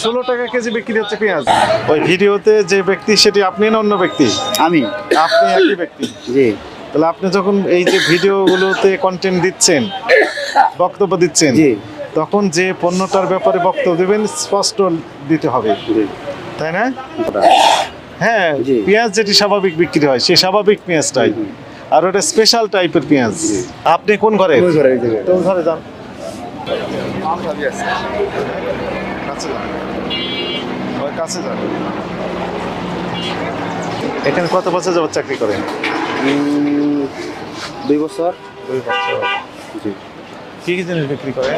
ষোলো টাকা কেজি বিক্রি হচ্ছে পেঁয়াজ। ওই ভিডিওতে যে ব্যক্তি সেটি আপনি না অন্য ব্যক্তি? আমি। আপনি একই ব্যক্তি। জি। তাহলে আপনি যখন এই যে ভিডিওগুলোতে কন্টেন্ট দিচ্ছেন বক্তব্য দিচ্ছেন জি। তখন যে পণ্যটার ব্যাপারে বক্তব্য দেবেন স্পষ্ট দিতে হবে। তাই না? হ্যাঁ পেঁয়াজ যেটি স্বাভাবিক বিক্রি হয় সেই স্বাভাবিক পেঁয়াজটাই। আর ওটা স্পেশাল টাইপের পেঁয়াজ। আপনি কোন ঘরে ঘরে কোন ঘরে যান? কাছে যান। ওই কাছে যান। এখানে কত বছর যাবত চাকরি করেন? দুই বছর। দুই বছর। জি। কি কি জিনিস বিক্রি করে?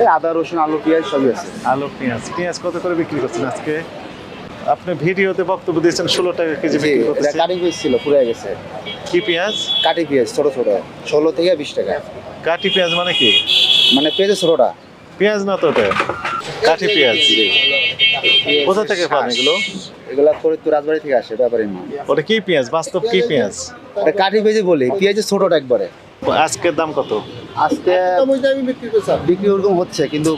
এই আদা রসুন আলু পেঁয়াজ সবই আছে। আলু পেঁয়াজ। পেঁয়াজ কত করে বিক্রি করছেন আজকে? আপনি ভিডিওতে বক্তব্য দিয়েছেন ষোলো টাকা কেজি বিক্রি কাটি পেঁয়াজ ছিল পুড়ে গেছে। কি পেঁয়াজ? কাটি পেঁয়াজ ছোট ছোট। ষোলো থেকে বিশ টাকা। কাঠি পেঁয়াজ মানে কি? মানে পেঁয়াজের ছোটটা। পেঁয়াজ না তো কাঠি পেঁয়াজ কোথা থেকে পান এগুলো এগুলা ফরিদপুর রাজবাড়ি থেকে আসে ব্যাপারে ওটা কি পেঁয়াজ বাস্তব কি পেঁয়াজ কাঠি পেঁয়াজই বলি পেঁয়াজের ছোটটা একবারে আজকের দাম কত আজকে বিক্রি ওরকম হচ্ছে কিন্তু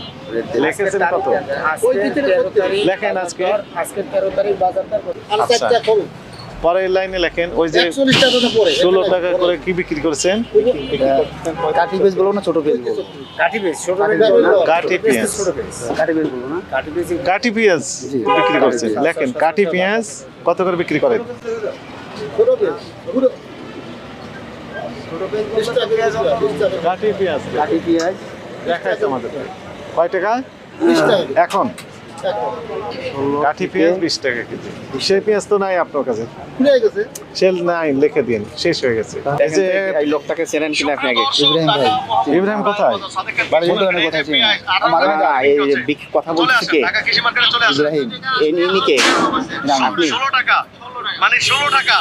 লেখেন আজকে আজকের তেরো তারিখ বাজার আচ্ছা পরের লাইনে লেখেন ওই যে ষোলো টাকা করে কি বিক্রি করছেন? কাঠি পেঁয়াজ বলব না ছোট পেঁয়াজ বলব কাঠি ছোট পেঁয়াজ। কাঠি পেঁয়াজ বলব না। কাঠি পেঁয়াজ বিক্রি করছেন। লেখেন কাঠি পেঁয়াজ কত করে বিক্রি করেন। কাঠি পেঁয়াজ। কাঠি পেঁয়াজ। দেখাইছে আমাদের কয় টাকা। এখন। কাঠি পেঁয়াজ বিশ টাকা কেজি। সেই পেঁয়াজ তো নাই আপনার কাছে? সেল নাই লিখে দিন শেষ হয়ে গেছে। এই যে এই লোকটাকে চেনেন কিনা আপনি আগে? ইব্রাহিম ভাই ইব্রাহিম কোথায়? বন্ধুগণের কোথায় চেনেন? এই বিক- কথা বলছি কে? ইব্রাহিম এই ইনি কে? না, আপনি। টাকা। মানে ষোলো টাকা।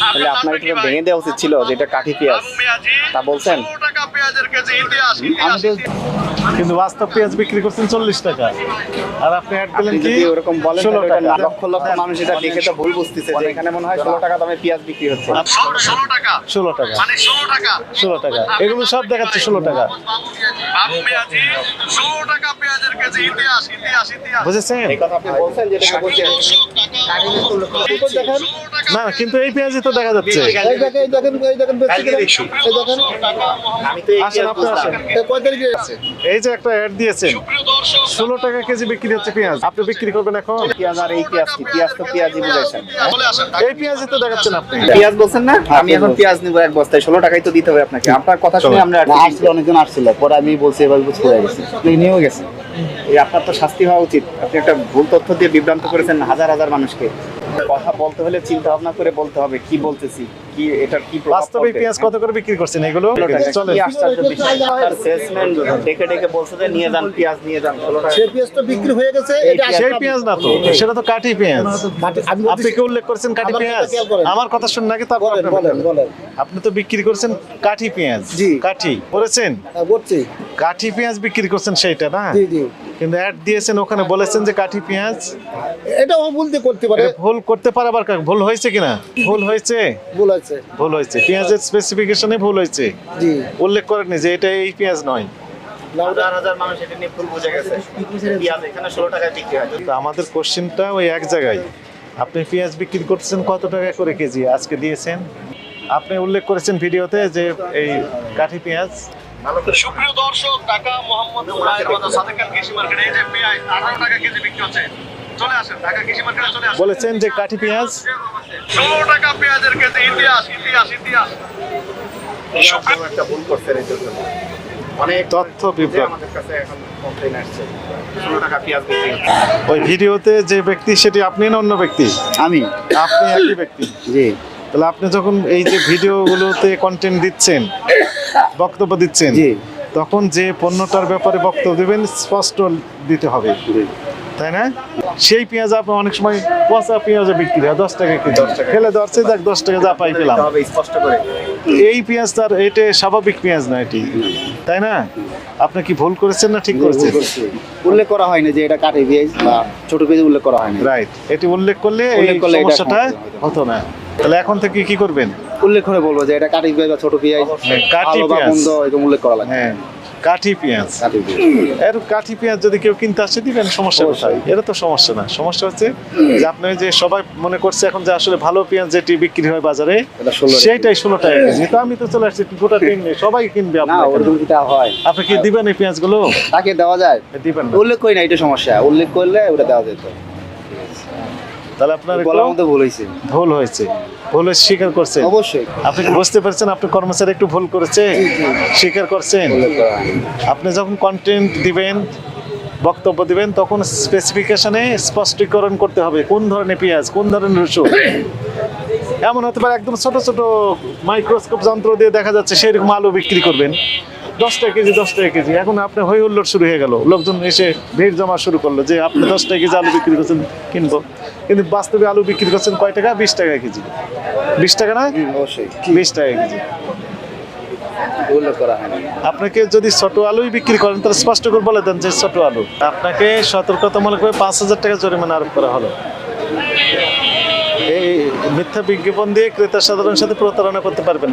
তাহলে আপনার এটা ভেঙে দেওয়া উচিত ছিল যে এটা কাঠি পেঁয়াজ। তা বলছেন? টাকা পেঁয়াজের কেজি ইতিহাস আমি ইতিহাস। তো কিন্তু বাস্তব পেঁয়াজ বিক্রি করছেন চল্লিশ টাকা। আর আপনি অ্যাড দিলেন কি? যদি বলেন ষোলো তাহলে টাকা। এটা লক্ষ লক্ষ মানুষ এটা দেখে তো ভুল বুঝতেছে যে এখানে মনে হয় টাকা দামে পেঁয়াজ বিক্রি হচ্ছে। টাকা। মানে এগুলো সব দেখাচ্ছে ষোলো টাকা। বাবু পেঁয়াজি ষোলো টাকা পেঁয়াজের কেজি ইতিহাস ইতিহাস ইতিহাস। বুঝেছেন? এই কথা আপনি বলছেন যে বলছেন। দেখেন? না কিন্তু এই পেঁয়াজই তো দেখা যাচ্ছে। এই দেখেন এই দেখেন এই দেখেন এই দেখেন আমি তো এই আসেন আপনি আসেন। বুঝতাম। এই কয় তারিখে? আছে এই যে একটা অ্যাড দিয়েছেন। দর্শক ষোলো টাকা কেজি বিক্রি হচ্ছে। পেঁয়াজ। আপনি বিক্রি করবেন এখন? পেঁয়াজ আর এই পেঁয়াজ কি? পেঁয়াজ তো পেঁয়াজই বুঝাইছেন এই পেঁয়াজই তো দেখাচ্ছেন আপনি। পেঁয়াজ বলছেন না? আমি এখন পেঁয়াজ নিবো এক বস্তায়। ষোলো টাকাই তো দিতে হবে আপনাকে। আপনার কথা শুনে আমরা আসছিল অনেকজন আসছিল। পরে আমি বলছি এবার বুঝতে পেরে গেছে। নিয়েও গেছে। এই আপনার তো শাস্তি হওয়া উচিত। আপনি একটা ভুল তথ্য দিয়ে বিভ্রান্ত করেছেন হাজার হাজার মানুষকে। কথা বলতে হলে চিন্তা ভাবনা করে বলতে হবে কি বলতেছি? কি এটার কি বাস্তবে পেঁয়াজ কত করে বিক্রি করছেন এগুলো? চলে আশ্চর্য বিষয়। ডেকে ডেকে বলছে যে নিয়ে যান পেঁয়াজ নিয়ে যান টাকা। বিক্রি হয়ে গেছে এটা সেই পেঁয়াজ না তো সেটা তো কাঠি পেঁয়াজ। আপনি কি উল্লেখ করেছেন কাঠি আমার কথা পেঁয়াজ? আমার কথা শুনুন নাকি তারপর। বলেন। আপনি তো বিক্রি করছেন কাঠি পেঁয়াজ। জি। কাঠি। করেছেন? হ্যাঁ, কাঠি পেঁয়াজ বিক্রি করছেন সেইটা না? জি জি। কিন্তু অ্যাড দিয়েছেন ওখানে বলেছেন যে কাঠি পেঁয়াজ। এটাও বলতে করতে পারে। এটা ভুল করতে পারে আবার ভুল হয়েছে কিনা? ভুল হয়েছে? ভুল আছে ভুল হয়েছে। পেঁয়াজের স্পেসিফিকেশনে ভুল হয়েছে? জি। উল্লেখ করেননি যে এটা এই পেঁয়াজ নয়। এটা ভুল আমাদের কোশ্চেনটা ওই এক জায়গায়। আপনি পেঁয়াজ বিক্রি করতেছেন কত টাকা করে কেজি? আজকে দিয়েছেন? আপনি উল্লেখ করেছেন ভিডিওতে যে এই কাঠি পেঁয়াজ। সুপ্রিয় দর্শক ঢাকা মোহাম্মদ রায়ের কৃষি মার্কেটে এই যে পেঁয়াজ আঠারো টাকা কেজি বিক্রি হচ্ছে। চলে আসেন ঢাকা কৃষি মার্কেটে চলে আসেন। বলেছেন যে কাঠি পেঁয়াজ। ষোলো টাকা পেঁয়াজের কেজি ইতিহাস ইতিহাস ইতিহাস। একটা ভুল করছেন এটার জন্য। অনেক তথ্য বিভ্রাট। আমাদের কাছে এখন কমপ্লেন আসছে। ষোলো টাকা পেঁয়াজ বিক্রি হচ্ছে। ওই ভিডিওতে যে ব্যক্তি সেটি আপনি না অন্য ব্যক্তি? আমি। আপনি একই ব্যক্তি। জি। তাহলে আপনি যখন এই যে ভিডিওগুলোতে কন্টেন্ট দিচ্ছেন বক্তব্য দিচ্ছেন তখন যে পণ্যটার ব্যাপারে বক্তব্য দেবেন স্পষ্ট দিতে হবে। তাই না? সেই পেঁয়াজ আপনি অনেক সময় পচা পেঁয়াজও বিক্রি হয় দশ টাকা কেজি। ফেলে ধরছে যাক দশ টাকা যা পাই পেলাম। স্পষ্ট করে। এই পেঁয়াজ তার এটা স্বাভাবিক পেঁয়াজ না এটি। তাই না? আপনি কি ভুল করেছেন না ঠিক করেছেন? উল্লেখ করা হয়নি যে এটা কাঠি পেঁয়াজ বা ছোট পেঁয়াজ উল্লেখ করা হয়নি রাইট এটি উল্লেখ করলে এই সমস্যাটা হতো না। তাহলে এখন থেকে কি করবেন? উল্লেখ করে বলব যে এটা কাঠি পেঁয়াজ বা ছোট পেঁয়াজ কাঠি ভালো বা পেঁয়াজ। এরকম উল্লেখ করা লাগে হ্যাঁ কাঠি পেঁয়াজ। এর কাঠি পেঁয়াজ যদি কেউ কিনতে আসে দিবেন সমস্যা কোথায় এটা তো সমস্যা না। সমস্যা হচ্ছে যে আপনি যে সবাই মনে করছে এখন যে আসলে ভালো পেঁয়াজ যেটি বিক্রি হয় বাজারে এটা 16 টাকা। সেইটাই ষোলো টাকা কেজি। তো আমি তো চলে আসছি গোটা নিয়ে সবাই কিনবে হয়? আপনি কি দিবেন এই পেঁয়াজগুলো? তাকে দেওয়া যায়। দিবেন উল্লেখ করি না এটা সমস্যা। উল্লেখ করলে ওটা দেওয়া যেত। তাহলে আপনার বলার মধ্যে ভুল হয়েছে। ভুল হয়েছে। ভুল স্বীকার করছেন। অবশ্যই। আপনি বুঝতে পারছেন আপনি কর্মচারী একটু ভুল করেছে স্বীকার করছেন। আপনি যখন কন্টেন্ট দিবেন বক্তব্য দিবেন তখন স্পেসিফিকেশনে স্পষ্টীকরণ করতে হবে কোন ধরনের পেঁয়াজ কোন ধরনের রসুন। এমন হতে পারে একদম ছোট ছোট মাইক্রোস্কোপ যন্ত্র দিয়ে দেখা যাচ্ছে সেরকম আলু বিক্রি করবেন। দশ টাকা কেজি দশ টাকা কেজি। এখন আপনার হই হুল্লোড় শুরু হয়ে গেল। লোকজন এসে ভিড় জমা শুরু করল যে আপনি দশ টাকা কেজি আলু বিক্রি করছেন কিনবো। কিন্তু বাস্তবে আলু বিক্রি করছেন কয় টাকা? বিশ টাকা কেজি। বিশ টাকা না? অবশ্যই। বিশ টাকা কেজি। আপনাকে যদি ছোট আলুই বিক্রি করেন তাহলে স্পষ্ট করে বলে দেন যে ছোট আলু। আপনাকে সতর্কতামূলক করে পাঁচ হাজার টাকা জরিমানা আরোপ করা হলো। এই মিথ্যা বিজ্ঞাপন দিয়ে ক্রেতা সাধারণের সাথে প্রতারণা করতে পারবেন